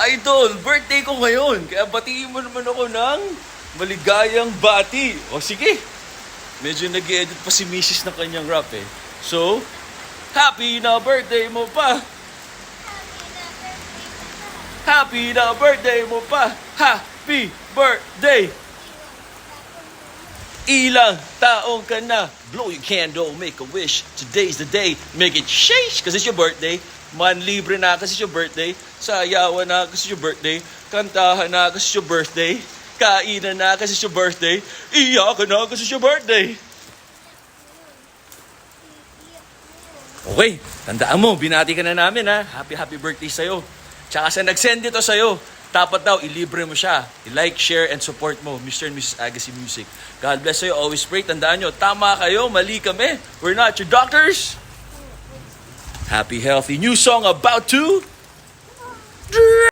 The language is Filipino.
Idol, birthday ko ngayon. Kaya batiin mo naman ako ng maligayang bati. O sige. Medyo nag edit pa si Mrs. ng kanyang rap eh. So, happy na birthday mo pa. Happy na birthday mo pa. Happy birthday. Ilang taong ka na. Blow your candle, make a wish. Today's the day. Make it shake kasi it's your birthday. Man libre na kasi it's your birthday. Sayawan na kasi it's your birthday. Kantahan na kasi it's your birthday. Kainan na kasi it's your birthday. Iyakan na kasi it's your birthday. Okay, tandaan mo, binati ka na namin ha. Happy, happy birthday sa'yo. Tsaka sa nag-send dito sa'yo, dapat daw, ilibre mo siya. I-like, share, and support mo, Mr. and Mrs. Agassi Music. God bless sa'yo. Always pray. Tandaan nyo, tama kayo, mali kami. We're not your doctors. Happy, healthy, new song about to...